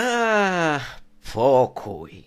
A, pokój.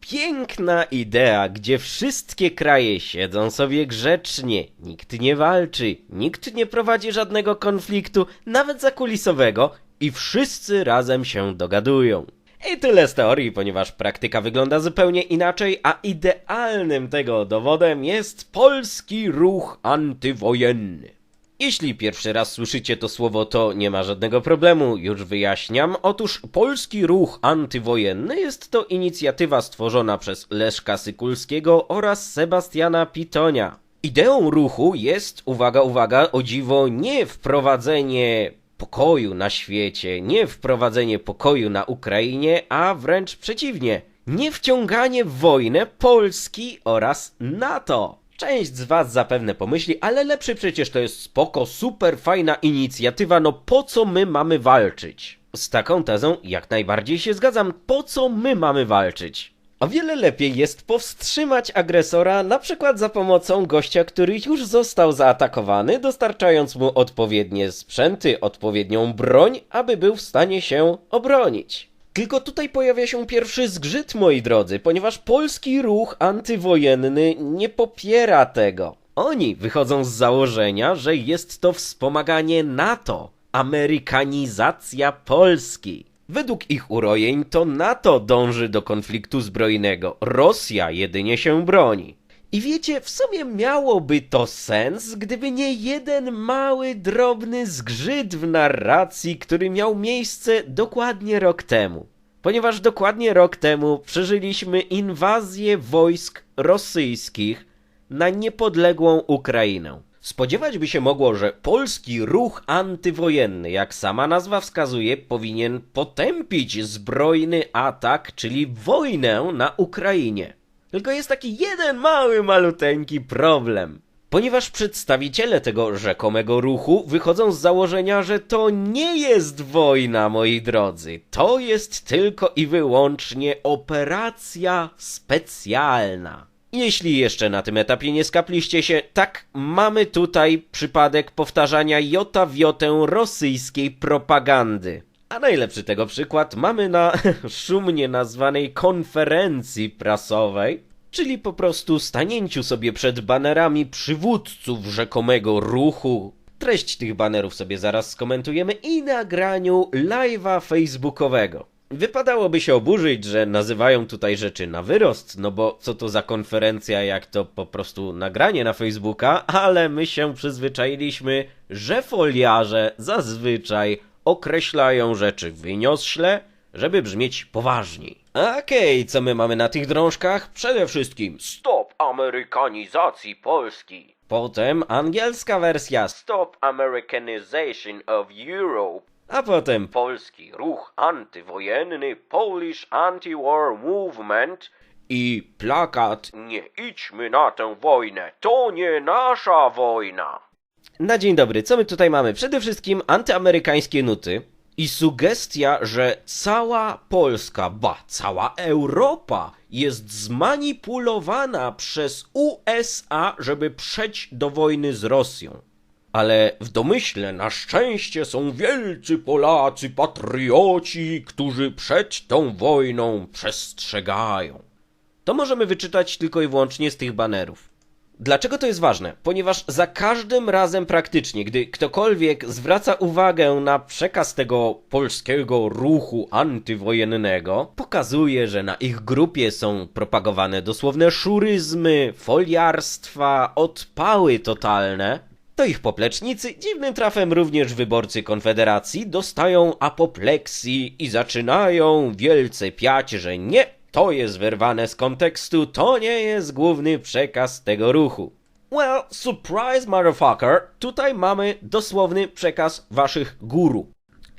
Piękna idea, gdzie wszystkie kraje siedzą sobie grzecznie, nikt nie walczy, nikt nie prowadzi żadnego konfliktu, nawet zakulisowego i wszyscy razem się dogadują. I tyle z teorii, ponieważ praktyka wygląda zupełnie inaczej, a idealnym tego dowodem jest polski ruch antywojenny. Jeśli pierwszy raz słyszycie to słowo, to nie ma żadnego problemu, już wyjaśniam. Otóż Polski Ruch Antywojenny jest to inicjatywa stworzona przez Leszka Sykulskiego oraz Sebastiana Pitonia. Ideą ruchu jest, uwaga, uwaga, o dziwo, nie wprowadzenie pokoju na świecie, nie wprowadzenie pokoju na Ukrainie, a wręcz przeciwnie, nie wciąganie w wojnę Polski oraz NATO. Część z was zapewne pomyśli, ale lepszy przecież to jest spoko, super fajna inicjatywa, no po co my mamy walczyć? Z taką tezą jak najbardziej się zgadzam, po co my mamy walczyć? O wiele lepiej jest powstrzymać agresora, na przykład za pomocą gościa, który już został zaatakowany, dostarczając mu odpowiednie sprzęty, odpowiednią broń, aby był w stanie się obronić. Tylko tutaj pojawia się pierwszy zgrzyt, moi drodzy, ponieważ polski ruch antywojenny nie popiera tego. Oni wychodzą z założenia, że jest to wspomaganie NATO, amerykanizacja Polski. Według ich urojeń to NATO dąży do konfliktu zbrojnego, Rosja jedynie się broni. I wiecie, w sumie miałoby to sens, gdyby nie jeden mały, drobny zgrzyt w narracji, który miał miejsce dokładnie rok temu. Ponieważ dokładnie rok temu przeżyliśmy inwazję wojsk rosyjskich na niepodległą Ukrainę. Spodziewać by się mogło, że polski ruch antywojenny, jak sama nazwa wskazuje, powinien potępić zbrojny atak, czyli wojnę na Ukrainie. Tylko jest taki jeden mały, maluteńki problem. Ponieważ przedstawiciele tego rzekomego ruchu wychodzą z założenia, że to nie jest wojna, moi drodzy. To jest tylko i wyłącznie operacja specjalna. Jeśli jeszcze na tym etapie nie skapliście się, tak, mamy tutaj przypadek powtarzania jota w jotę rosyjskiej propagandy. A najlepszy tego przykład mamy na szumnie nazwanej konferencji prasowej, czyli po prostu stanięciu sobie przed banerami przywódców rzekomego ruchu. Treść tych banerów sobie zaraz skomentujemy i nagraniu live'a facebookowego. Wypadałoby się oburzyć, że nazywają tutaj rzeczy na wyrost, no bo co to za konferencja, jak to po prostu nagranie na Facebooka, ale my się przyzwyczailiśmy, że foliarze zazwyczaj określają rzeczy wyniosłe, żeby brzmieć poważniej. Okej, okay, co my mamy na tych drążkach? Przede wszystkim Stop Amerykanizacji Polski. Potem angielska wersja Stop Americanization of Europe. A potem polski ruch antywojenny Polish Anti-War Movement i plakat Nie idźmy na tę wojnę, to nie nasza wojna. Na dzień dobry, co my tutaj mamy? Przede wszystkim antyamerykańskie nuty i sugestia, że cała Polska, ba, cała Europa jest zmanipulowana przez USA, żeby przejść do wojny z Rosją. Ale w domyśle na szczęście są wielcy Polacy, patrioci, którzy przed tą wojną przestrzegają. To możemy wyczytać tylko i wyłącznie z tych banerów. Dlaczego to jest ważne? Ponieważ za każdym razem praktycznie, gdy ktokolwiek zwraca uwagę na przekaz tego polskiego ruchu antywojennego, pokazuje, że na ich grupie są propagowane dosłowne szuryzmy, foliarstwa, odpały totalne, to ich poplecznicy, dziwnym trafem również wyborcy Konfederacji, dostają apopleksji i zaczynają wielce piać, że nie, to jest wyrwane z kontekstu, to nie jest główny przekaz tego ruchu. Well, surprise motherfucker, tutaj mamy dosłowny przekaz waszych guru.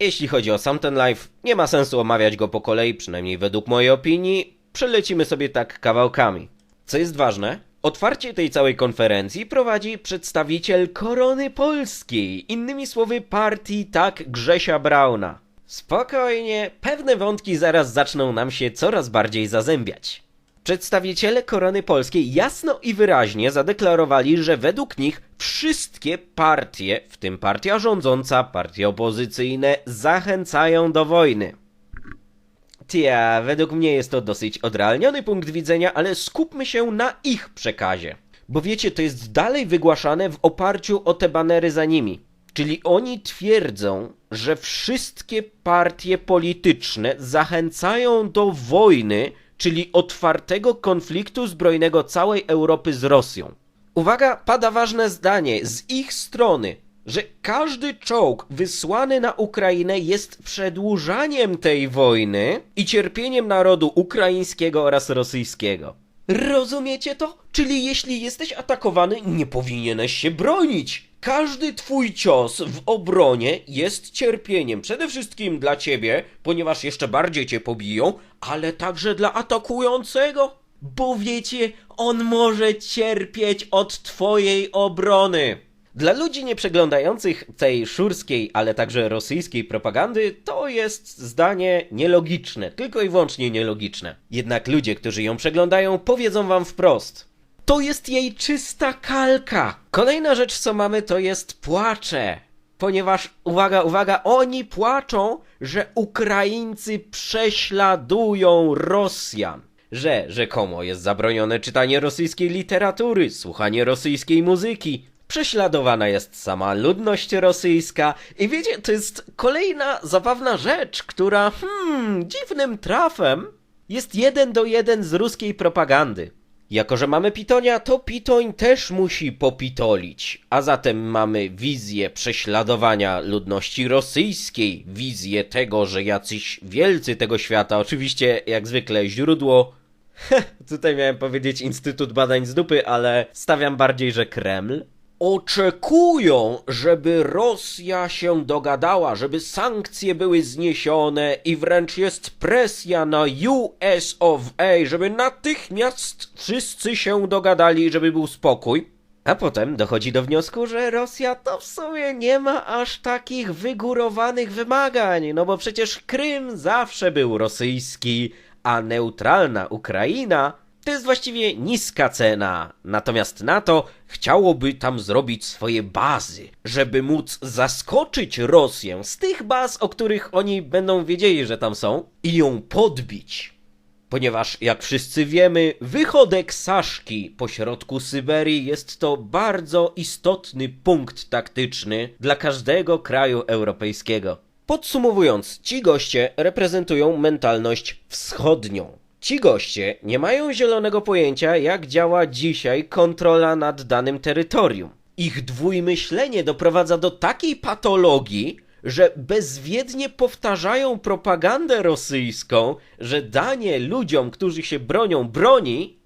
Jeśli chodzi o sam ten live, nie ma sensu omawiać go po kolei, przynajmniej według mojej opinii, przelecimy sobie tak kawałkami. Co jest ważne, Otwarcie tej całej konferencji prowadzi przedstawiciel Korony Polskiej, innymi słowy partii tak Grzesia Brauna. Spokojnie, pewne wątki zaraz zaczną nam się coraz bardziej zazębiać. Przedstawiciele Korony Polskiej jasno i wyraźnie zadeklarowali, że według nich wszystkie partie, w tym partia rządząca, partie opozycyjne, zachęcają do wojny. Tia, według mnie jest to dosyć odrealniony punkt widzenia, ale skupmy się na ich przekazie. Bo wiecie, to jest dalej wygłaszane w oparciu o te banery za nimi. Czyli oni twierdzą, że wszystkie partie polityczne zachęcają do wojny, czyli otwartego konfliktu zbrojnego całej Europy z Rosją. Uwaga, pada ważne zdanie z ich strony, że każdy czołg wysłany na Ukrainę jest przedłużaniem tej wojny i cierpieniem narodu ukraińskiego oraz rosyjskiego. Rozumiecie to? Czyli jeśli jesteś atakowany, nie powinieneś się bronić. Każdy twój cios w obronie jest cierpieniem. Przede wszystkim dla ciebie, ponieważ jeszcze bardziej cię pobiją, ale także dla atakującego. Bo wiecie, on może cierpieć od twojej obrony. Dla ludzi nieprzeglądających tej szurskiej, ale także rosyjskiej propagandy, to jest zdanie nielogiczne, tylko i wyłącznie nielogiczne. Jednak ludzie, którzy ją przeglądają, powiedzą wam wprost. To jest jej czysta kalka. Kolejna rzecz, co mamy, to jest płacze. Ponieważ, uwaga, uwaga, oni płaczą, że Ukraińcy prześladują Rosjan. Że rzekomo jest zabronione czytanie rosyjskiej literatury, słuchanie rosyjskiej muzyki, Prześladowana jest sama ludność rosyjska i wiecie, to jest kolejna zabawna rzecz, która, hmm, dziwnym trafem jest jeden do jeden z ruskiej propagandy. Jako, że mamy Pitonia, to Pitoń też musi popitolić. A zatem mamy wizję prześladowania ludności rosyjskiej, wizję tego, że jacyś wielcy tego świata, oczywiście jak zwykle źródło. Tutaj miałem powiedzieć Instytut Badań z Dupy, ale stawiam bardziej, że Kreml oczekują, żeby Rosja się dogadała, żeby sankcje były zniesione i wręcz jest presja na US of A, żeby natychmiast wszyscy się dogadali, żeby był spokój. A potem dochodzi do wniosku, że Rosja to w sumie nie ma aż takich wygórowanych wymagań, no bo przecież Krym zawsze był rosyjski, a neutralna Ukraina to jest właściwie niska cena, natomiast NATO chciałoby tam zrobić swoje bazy, żeby móc zaskoczyć Rosję z tych baz, o których oni będą wiedzieli, że tam są, i ją podbić. Ponieważ, jak wszyscy wiemy, wychodek Saszki po środku Syberii jest to bardzo istotny punkt taktyczny dla każdego kraju europejskiego. Podsumowując, ci goście reprezentują mentalność wschodnią. Ci goście nie mają zielonego pojęcia, jak działa dzisiaj kontrola nad danym terytorium. Ich dwójmyślenie doprowadza do takiej patologii, że bezwiednie powtarzają propagandę rosyjską, że danie ludziom, którzy się bronią broni,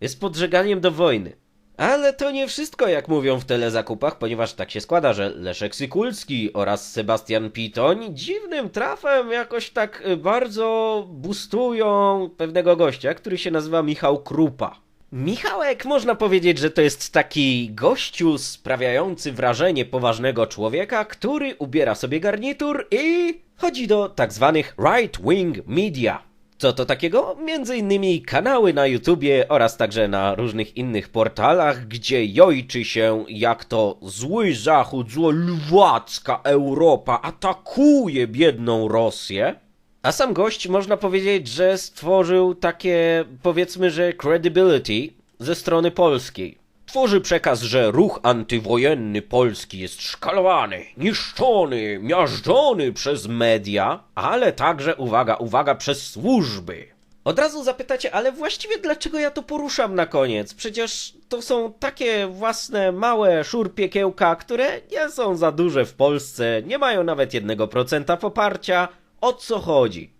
jest podżeganiem do wojny. Ale to nie wszystko, jak mówią w telezakupach, ponieważ tak się składa, że Leszek Sykulski oraz Sebastian Pitoń dziwnym trafem jakoś tak y, bardzo bustują pewnego gościa, który się nazywa Michał Krupa. Michałek można powiedzieć, że to jest taki gościu sprawiający wrażenie poważnego człowieka, który ubiera sobie garnitur i chodzi do tak zwanych right-wing media. Co to takiego? Między innymi kanały na YouTubie oraz także na różnych innych portalach, gdzie jojczy się jak to zły Zachód, złolwacka Europa atakuje biedną Rosję. A sam gość można powiedzieć, że stworzył takie powiedzmy, że credibility ze strony polskiej. Tworzy przekaz, że ruch antywojenny Polski jest szkalowany, niszczony, miażdżony przez media, ale także, uwaga, uwaga, przez służby. Od razu zapytacie, ale właściwie dlaczego ja to poruszam na koniec? Przecież to są takie własne małe szurpiekiełka, które nie są za duże w Polsce, nie mają nawet jednego procenta poparcia. O co chodzi?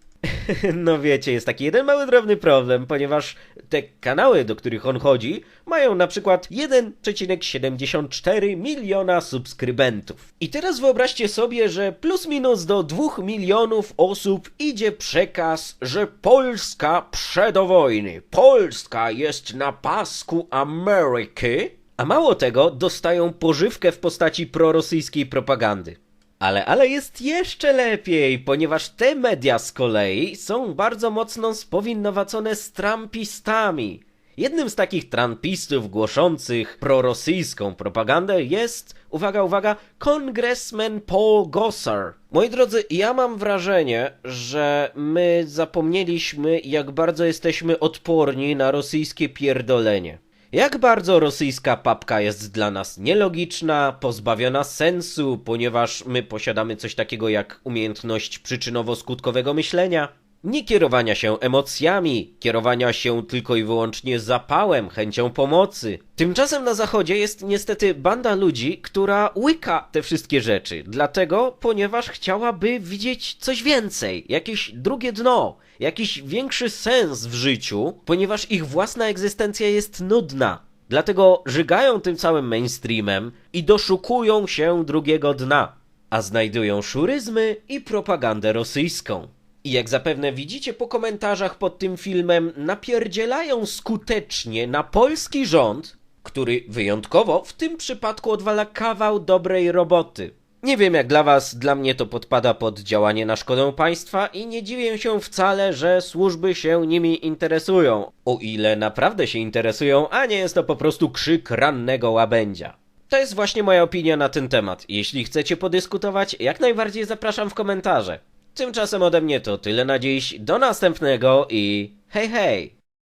No wiecie, jest taki jeden mały drobny problem, ponieważ te kanały, do których on chodzi, mają na przykład 1,74 miliona subskrybentów. I teraz wyobraźcie sobie, że plus minus do 2 milionów osób idzie przekaz, że Polska przed wojny, Polska jest na pasku Ameryki, a mało tego, dostają pożywkę w postaci prorosyjskiej propagandy. Ale, ale jest jeszcze lepiej, ponieważ te media z kolei są bardzo mocno spowinnowacone z trumpistami. Jednym z takich trampistów głoszących prorosyjską propagandę jest, uwaga, uwaga, kongresmen Paul Gosar. Moi drodzy, ja mam wrażenie, że my zapomnieliśmy, jak bardzo jesteśmy odporni na rosyjskie pierdolenie. Jak bardzo rosyjska papka jest dla nas nielogiczna, pozbawiona sensu, ponieważ my posiadamy coś takiego jak umiejętność przyczynowo-skutkowego myślenia, nie kierowania się emocjami, kierowania się tylko i wyłącznie zapałem, chęcią pomocy. Tymczasem na zachodzie jest niestety banda ludzi, która łyka te wszystkie rzeczy, dlatego, ponieważ chciałaby widzieć coś więcej, jakieś drugie dno, jakiś większy sens w życiu, ponieważ ich własna egzystencja jest nudna. Dlatego żygają tym całym mainstreamem i doszukują się drugiego dna, a znajdują szuryzmy i propagandę rosyjską. I jak zapewne widzicie po komentarzach pod tym filmem, napierdzielają skutecznie na polski rząd, który wyjątkowo w tym przypadku odwala kawał dobrej roboty. Nie wiem jak dla was, dla mnie to podpada pod działanie na szkodę państwa i nie dziwię się wcale, że służby się nimi interesują. O ile naprawdę się interesują, a nie jest to po prostu krzyk rannego łabędzia. To jest właśnie moja opinia na ten temat. Jeśli chcecie podyskutować, jak najbardziej zapraszam w komentarze. Tymczasem ode mnie to tyle na dziś. Do następnego i hej hej!